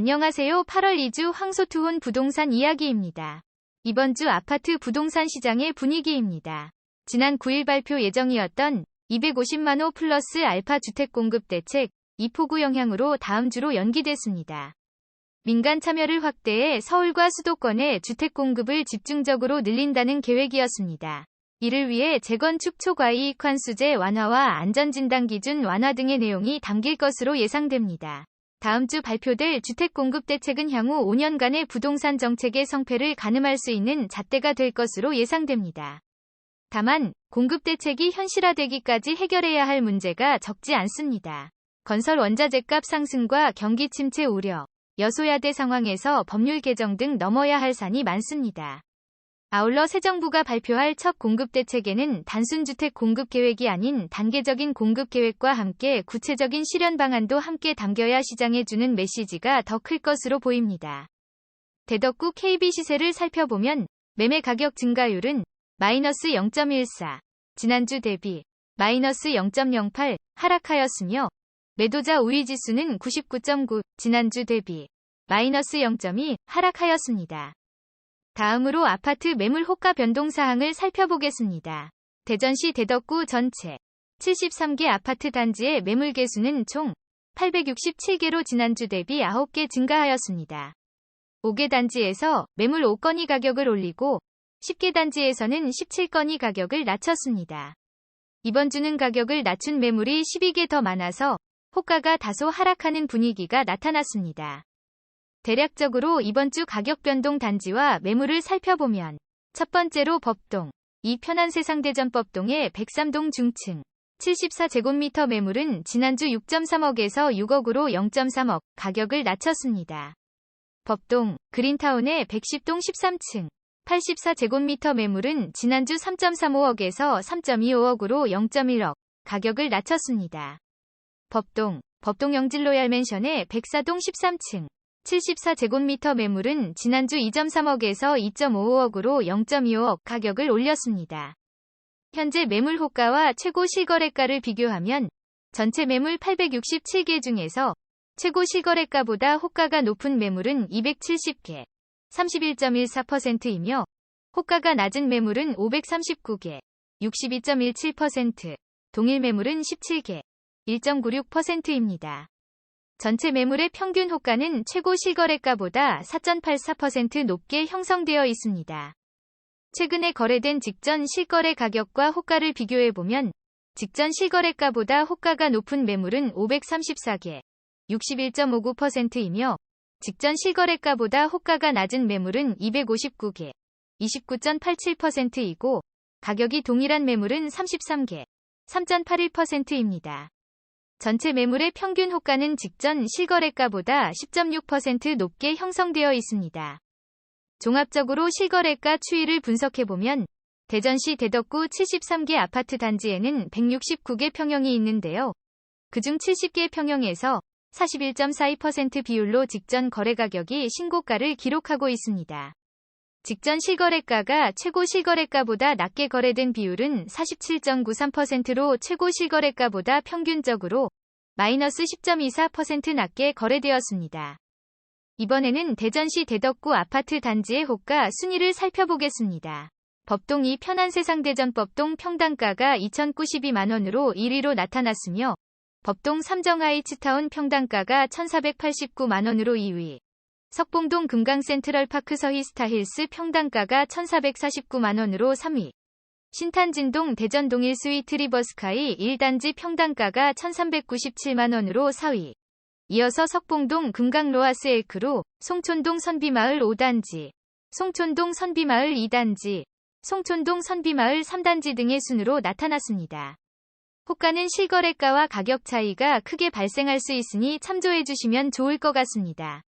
안녕하세요. 8월 2주 황소투혼 부동산 이야기입니다. 이번 주 아파트 부동산 시장의 분위기입니다. 지난 9일 발표 예정이었던 250만호 플러스 알파 주택 공급 대책 2포구 영향으로 다음 주로 연기됐습니다. 민간 참여를 확대해 서울과 수도권의 주택 공급을 집중적으로 늘린다는 계획이었습니다. 이를 위해 재건축 초과이익 환수제 완화와 안전진단 기준 완화 등의 내용이 담길 것으로 예상됩니다. 다음 주 발표될 주택 공급 대책은 향후 5년간의 부동산 정책의 성패를 가늠할 수 있는 잣대가 될 것으로 예상됩니다. 다만 공급 대책이 현실화되기까지 해결해야 할 문제가 적지 않습니다. 건설 원자재값 상승과 경기 침체 우려, 여소야대 상황에서 법률 개정 등 넘어야 할 산이 많습니다. 아울러 새 정부가 발표할 첫 공급 대책에는 단순 주택 공급 계획이 아닌 단계적인 공급 계획과 함께 구체적인 실현 방안도 함께 담겨야 시장에 주는 메시지가 더 클 것으로 보입니다. 대덕구 KB 시세를 살펴보면 매매 가격 증가율은 마이너스 0.14, 지난주 대비 마이너스 0.08 하락하였으며 매도자 우위 지수는 99.9, 지난주 대비 마이너스 0.2 하락하였습니다. 다음으로 아파트 매물 호가 변동 사항을 살펴보겠습니다. 대전시 대덕구 전체 73개 아파트 단지의 매물 개수는 총 867개로 지난주 대비 9개 증가하였습니다. 5개 단지에서 매물 5건이 가격을 올리고 10개 단지에서는 17건이 가격을 낮췄습니다. 이번 주는 가격을 낮춘 매물이 12개 더 많아서 호가가 다소 하락하는 분위기가 나타났습니다. 대략적으로 이번 주 가격 변동 단지와 매물을 살펴보면 첫 번째로 법동, 이 편한 세상 대전 법동의 103동 중층 74제곱미터 매물은 지난주 6.3억에서 6억으로 0.3억 가격을 낮췄습니다. 법동, 그린타운의 110동 13층 84제곱미터 매물은 지난주 3.35억에서 3.25억으로 0.1억 가격을 낮췄습니다. 법동, 법동 영진로얄 맨션의 104동 13층 74제곱미터 매물은 지난주 2.3억에서 2.55억으로 0.25억 가격을 올렸습니다. 현재 매물 호가와 최고 실거래가를 비교하면 전체 매물 867개 중에서 최고 실거래가보다 호가가 높은 매물은 270개, 31.14%이며 호가가 낮은 매물은 539개, 62.17%, 동일 매물은 17개, 1.96%입니다. 전체 매물의 평균 호가는 최고 실거래가보다 4.84% 높게 형성되어 있습니다. 최근에 거래된 직전 실거래 가격과 호가를 비교해보면 직전 실거래가보다 호가가 높은 매물은 534개, 61.59%이며 직전 실거래가보다 호가가 낮은 매물은 259개, 29.87%이고 가격이 동일한 매물은 33개, 3.81%입니다. 전체 매물의 평균 호가는 직전 실거래가보다 10.6% 높게 형성되어 있습니다. 종합적으로 실거래가 추이를 분석해보면 대전시 대덕구 73개 아파트 단지에는 169개 평형이 있는데요. 그중 70개 평형에서 41.42% 비율로 직전 거래 가격이 신고가를 기록하고 있습니다. 직전 실거래가가 최고 실거래가보다 낮게 거래된 비율은 47.93%로 최고 실거래가보다 평균적으로 마이너스 10.24% 낮게 거래되었습니다. 이번에는 대전시 대덕구 아파트 단지의 호가 순위를 살펴보겠습니다. 법동이 편한 세상 대전 법동 평당가가 2,092만원으로 1위로 나타났으며 법동 삼정하이츠타운 평당가가 1,489만원으로 2위, 석봉동 금강센트럴파크 서히스타힐스 평당가가 1,449만원으로 3위. 신탄진동 대전동일 스위트 리버스카이 1단지 평당가가 1,397만원으로 4위. 이어서 석봉동 금강로아스 엘크로, 송촌동 선비마을 5단지, 송촌동 선비마을 2단지, 송촌동 선비마을 3단지 등의 순으로 나타났습니다. 호가는 실거래가와 가격 차이가 크게 발생할 수 있으니 참조해 주시면 좋을 것 같습니다.